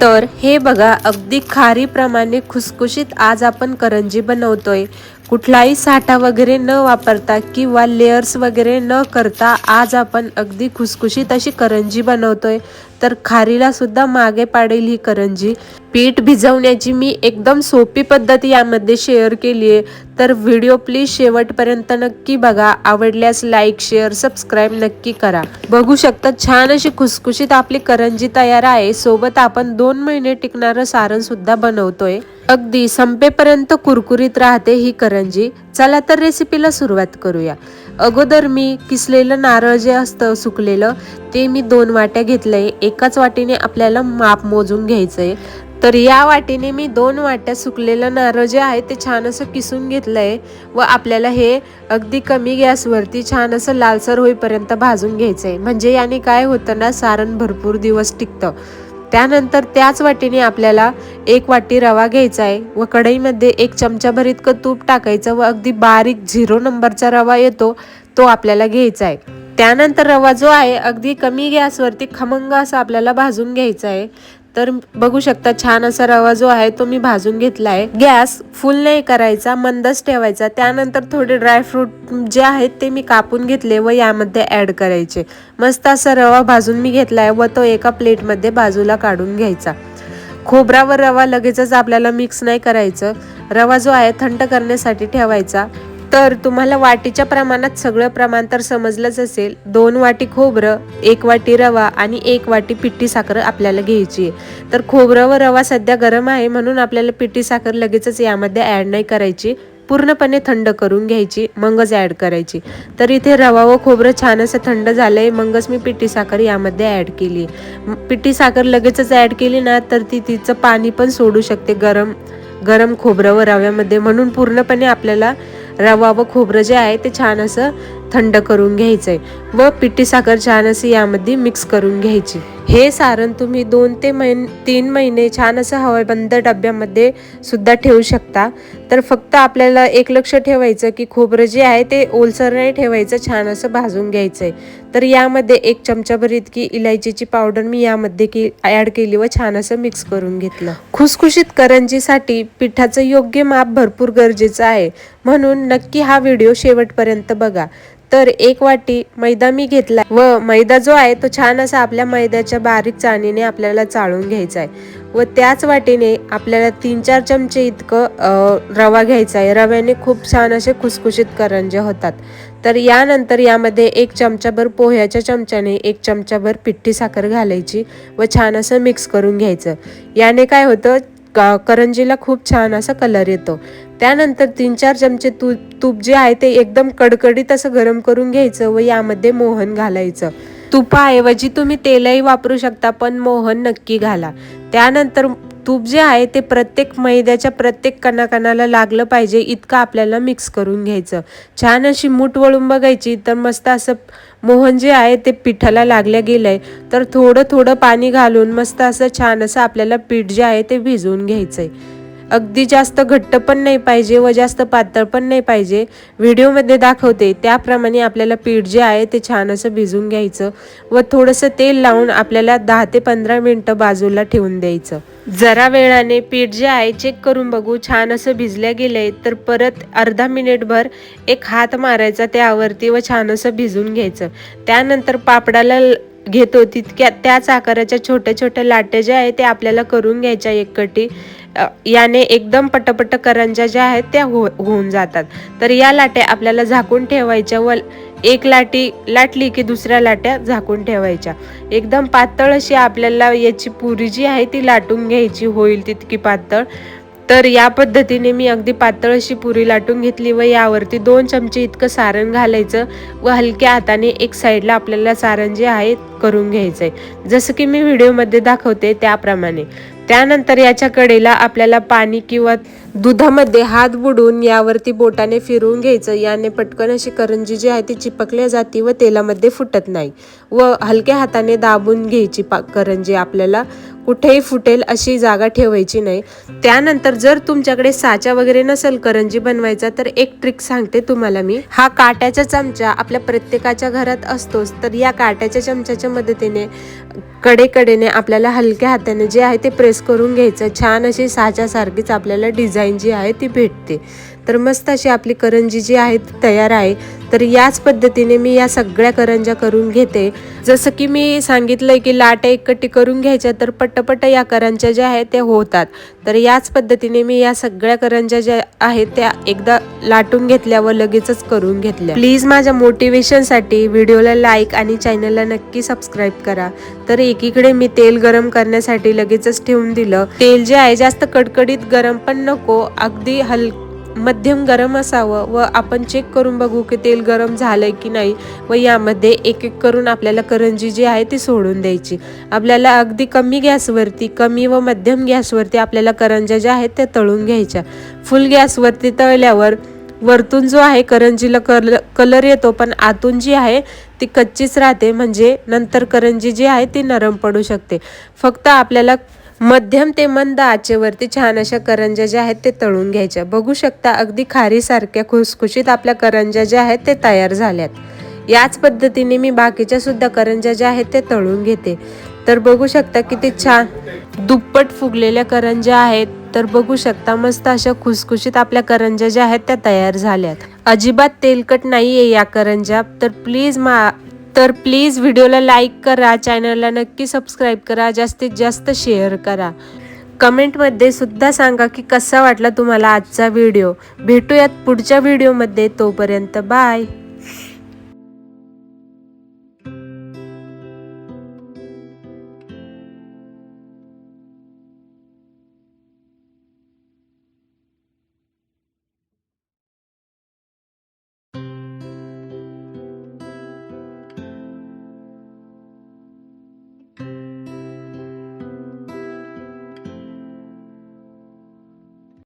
तर हे बघा अगदी खारीप्रमाणे खुसखुशीत आज आपण करंजी बनवतोय. कुठलाही साठा वगैरे न वापरता किंवा लेयर्स वगैरे न करता आज आपण अगदी खुसखुशीत अशी करंजी बनवतोय. तर खारीला सुद्धा मागे पाडेल ही करंजी. पीठ भिजवण्याची मी एकदम सोपी पद्धत यामध्ये शेअर केली आहे. तर व्हिडिओ प्लीज शेवटपर्यंत नक्की बघा. आवडल्यास लाईक शेअर सबस्क्राईब नक्की करा. बघू शकता छान अशी खुसखुशीत आपली करंजी तयार आहे. सोबत आपण दोन महिने टिकणारं सारण सुद्धा बनवतोय. अगदी संपेपर्यंत कुरकुरीत राहते ही करंजी. चला तर रेसिपीला सुरुवात करूया. अगोदर मी किसलेलं नारळ जे असतं सुकलेलं ते मी दोन वाट्या घेतलंय. एकाच वाटीने आपल्याला माप मोजून घ्यायचंय. तर या वाटीने मी दोन वाट्या सुकलेलं नारळ जे आहे ते छान असं किसून घेतलंय व आपल्याला हे अगदी कमी गॅसवरती छान असं लालसर होईपर्यंत भाजून घ्यायचंय. म्हणजे याने काय होतं ना सारण भरपूर दिवस टिकतं. त्यानंतर त्याच वाटीने आपल्याला एक वाटी रवा घ्यायचा आहे व कढईमध्ये एक चमचाभर इतकं तूप टाकायचं व अगदी बारीक झिरो नंबरचा रवा येतो तो आपल्याला घ्यायचा आहे. त्यानंतर रवा जो आहे अगदी कमी गॅसवरती खमंग असा आपल्याला भाजून घ्यायचा आहे. तर बघू शकता छान असा रवा जो आहे तो मी भाजून घेतला आहे गॅस फुल नाही करायचा मंदच ठेवायचा. त्यानंतर थोडे ड्रायफ्रूट जे आहेत ते मी कापून घेतले व यामध्ये ऍड करायचे. मस्त असा रवा भाजून मी घेतलाय व तो एका प्लेटमध्ये बाजूला काढून घ्यायचा. खोबरावर रवा लगेचच आपल्याला मिक्स नाही करायचं. रवा जो आहे थंड करण्यासाठी ठेवायचा. तर तुम्हाला वाटीच्या प्रमाणात सगळं प्रमाण तर समजलंच असेल. दोन वाटी खोबरं एक वाटी रवा आणि एक वाटी पिठी साखर आपल्याला घ्यायची आहे. तर खोबरं व रवा सध्या गरम आहे म्हणून आपल्याला पिठी साखर लगेचच यामध्ये ॲड नाही करायची. पूर्णपणे थंड करून घ्यायची मगच ॲड करायची. तर इथे रवा व खोबरं छान असं थंड झालं आहे मगच मी पिठी साखर यामध्ये ॲड केली. पिठी साखर लगेचच ॲड केली ना तर ती तिचं पाणी पण सोडू शकते गरम गरम खोबरं व रव्यामध्ये. म्हणून पूर्णपणे आपल्याला रवा व खोबरं जे आहे ते छान असं थंड करून घ्यायचंय व पिठी साखर छान अशी यामध्ये मिक्स करून घ्यायची. हे सारण तुम्ही दोन ते महिन तीन महिने छान असं हवाबंद डब्यामध्ये सुद्धा ठेवू शकता. तर फक्त आपल्याला एक लक्ष ठेवायचं की खोबरं जे आहे ते ओलसर नाही ठेवायचं छान असं भाजून घ्यायचंय. तर यामध्ये एक चमचाभर इतकी इलायचीची पावडर मी यामध्ये की ॲड केली व छान असं मिक्स करून घेतलं. खुसखुशीत करंजीसाठी पिठाचं योग्य माप भरपूर गरजेचं आहे. म्हणून नक्की हा व्हिडिओ शेवटपर्यंत बघा. तर एक वाटी मैदा मी घेतला व मैदा जो आहे तो छान असा आपल्या मैद्याच्या बारीक चाणीने आपल्याला चाळून घ्यायचा आहे व त्याच वाटीने आपल्याला तीन चार चमचे इतकं रवा घ्यायचा आहे रव्याने खूप छान असे खुसखुशीत करंजे होतात. तर यानंतर यामध्ये एक चमचाभर पोह्याच्या चमच्याने एक चमचाभर पिठ्ठी साखर घालायची व छान असं मिक्स करून घ्यायचं. याने काय होतं करंजीला खूप छान असा कलर येतो. त्यानंतर तीन चार चमचे तू तूप जे आहे ते एकदम कडकडीत असं गरम करून घ्यायचं व यामध्ये मोहन घालायचं. तुपाऐवजी तुम्ही तेलही वापरू शकता पण मोहन नक्की घाला. त्यानंतर तूप जे आहे ते प्रत्येक मैद्याच्या प्रत्येक कणाकणाला लागलं पाहिजे इतकं आपल्याला मिक्स करून घ्यायचं. छान अशी मूठ वळून बघायची तर मस्त असं मोहन जे आहे ते पिठाला लागल्या गेलंय. तर थोडं थोडं पाणी घालून मस्त असं छान असं आपल्याला पीठ जे आहे ते भिजवून घ्यायचं आहे अगदी जास्त घट्ट पण नाही पाहिजे व जास्त पातळ पण नाही पाहिजे. व्हिडिओमध्ये दाखवते त्याप्रमाणे आपल्याला पीठ जे आहे ते छान असं भिजून घ्यायचं व थोडंसं तेल लावून आपल्याला दहा ते पंधरा मिनटं बाजूला ठेवून द्यायचं. जरा वेळाने पीठ जे आहे चेक करून बघू छान असं भिजल्या गेलंय तर परत अर्धा मिनिटभर एक हात मारायचा त्यावरती व छान असं भिजून घ्यायचं. त्यानंतर पापडाला घेतो तितक्या त्याच आकाराच्या छोट्या छोट्या लाट्या ज्या आहे ते आपल्याला करून घ्यायच्या एक कटी. याने एकदम पटपट करंजा ज्या आहेत त्या हो होऊन जातात. तर या लाट्या आपल्याला झाकून ठेवायच्या. व एक लाटी लाटली की दुसऱ्या लाट्या झाकून ठेवायच्या. एकदम पातळ अशी आपल्याला याची पुरी जी आहे ती लाटून घ्यायची होईल तितकी पातळ. तर या पद्धतीने मी अगदी पातळ अशी पुरी लाटून घेतली व यावरती दोन चमचे इतकं सारण घालायचं व हलक्या हाताने एक साईडला आपल्याला सारण जे आहे करून घ्यायचं आहे जसं की मी व्हिडिओमध्ये दाखवते त्याप्रमाणे. त्यानंतर याच्या कडेला आपल्याला पाणी किंवा दुधामध्ये हात बुडून यावरती बोटाने फिरवून घ्यायचं. याने पटकन अशी करंजी जी आहे ती चिपकल्या जाते व तेलामध्ये फुटत नाही व हलक्या हाताने दाबून घ्यायची पा करंजी आपल्याला कुठेही फुटेल अशी जागा ठेवायची नाही. त्यानंतर जर तुमच्याकडे साचा वगैरे नसेल करंजी बनवायचा तर एक ट्रिक सांगते तुम्हाला मी. हा काट्याचा चमचा आपल्या प्रत्येकाच्या घरात असतोच तर या काट्याच्या चमच्याच्या मदतीने कडेकडेने आपल्याला हलक्या हाताने जे आहे ते प्रेस करून घ्यायचं. छान अशी साच्यासारखीच आपल्याला डिझाईन जी आहे ती भेटते. तर मस्त अशी आपली करंजी जी आहे ती तयार आहे. तर याच पद्धतीने मी या सगळ्या करंज्या करून घेते. जसं की मी सांगितलंय की लाटा एकट्टी करून घ्यायच्या तर पटपट या करंज्या ज्या आहेत त्या होतात. तर याच पद्धतीने मी या सगळ्या करंज्या ज्या आहेत त्या एकदा लाटून घेतल्या व लगेचच करून घेतल्या. प्लीज माझ्या मोटिवेशनसाठी व्हिडिओला लाईक आणि चॅनलला नक्की सबस्क्राईब करा. तर एकीकडे मी तेल गरम करण्यासाठी लगेचच ठेवून दिलं. तेल जे आहे जास्त कडकडीत गरम पण नको अगदी हल मध्यम गरम असावं व आपण चेक करून बघू की तेल गरम झालंय की नाही व यामध्ये एक एक करून आपल्याला करंजी जी आहे ती सोडून द्यायची. आपल्याला अगदी कमी गॅसवरती कमी व मध्यम गॅसवरती आपल्याला करंज्या ज्या आहेत त्या तळून घ्यायच्या. फुल गॅसवरती तळल्यावर वरतून जो आहे करंजीला कल कलर येतो पण आतून जी आहे ती कच्चीच राहते म्हणजे नंतर करंजी जी आहे ती नरम पडू शकते. फक्त आपल्याला मध्यम ते मंद आचेवरती छान अशा करंज्या ज्या आहेत ते तळून घ्यायच्या. बघू शकता अगदी खारीसारख्या खुसखुशीत आपल्या करंज्या ज्या आहेत ते तयार झाल्यात. याच पद्धतीने मी बाकीच्या सुद्धा करंज्या ज्या आहेत ते तळून घेते. तर बघू शकता किती छान दुप्पट फुगलेल्या करंज्या आहेत. तर बघू शकता मस्त अशा खुसखुशीत आपल्या करंज्या ज्या आहेत त्या तयार झाल्यात. अजिबात तेलकट नाहीये या करंज्या. तर प्लीज मा तर प्लीज व्हिडिओला लाईक करा चॅनलला नक्की सबस्क्राईब करा जास्तीत जास्त शेअर करा. कमेंटमध्ये सुद्धा सांगा की कसा वाटला तुम्हाला आजचा व्हिडिओ भेटूयात पुढच्या व्हिडिओमध्ये तोपर्यंत बाय